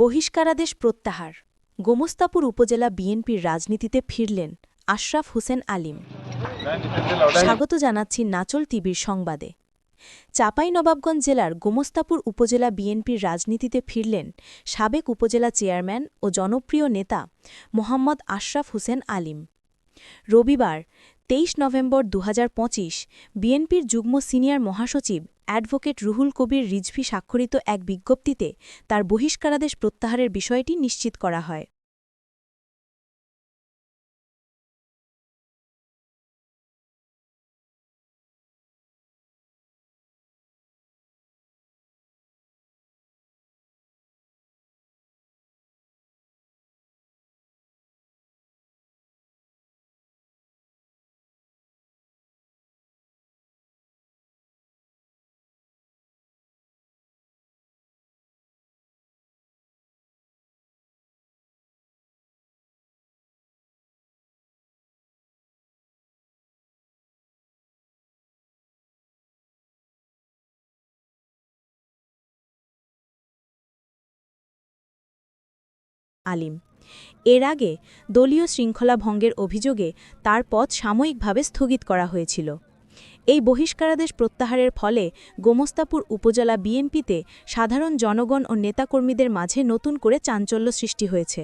বহিষ্কারাদেশ প্রত্যাহার। গোমস্তাপুর উপজেলা বিএনপির রাজনীতিতে ফিরলেন আশরাফ হোসেন আলিম। স্বাগত জানাচ্ছি নাচল টিভির সংবাদে। চাঁপাইনবাবগঞ্জ জেলার গোমস্তাপুর উপজেলা বিএনপির রাজনীতিতে ফিরলেন সাবেক উপজেলা চেয়ারম্যান ও জনপ্রিয় নেতা মোহাম্মদ আশরাফ হোসেন আলিম। রবিবার, তেইশ নভেম্বর দু হাজার পঁচিশ, বিএনপির যুগ্ম সিনিয়র মহাসচিব অ্যাডভোকেট রুহুল কবির রিজভি স্বাক্ষরিত এক বিজ্ঞপ্তিতে তার বহিষ্কারাদেশ প্রত্যাহারের বিষয়টি নিশ্চিত করা হয়। আলিম। এর আগে দলীয় শৃঙ্খলা ভঙ্গের অভিযোগে তার পথ সাময়িকভাবে স্থগিত করা হয়েছিল। এই বহিষ্কারাদেশ প্রত্যাহারের ফলে গোমস্তাপুর উপজেলা বিএনপিতে সাধারণ জনগণ ও নেতাকর্মীদের মাঝে নতুন করে চাঞ্চল্য সৃষ্টি হয়েছে।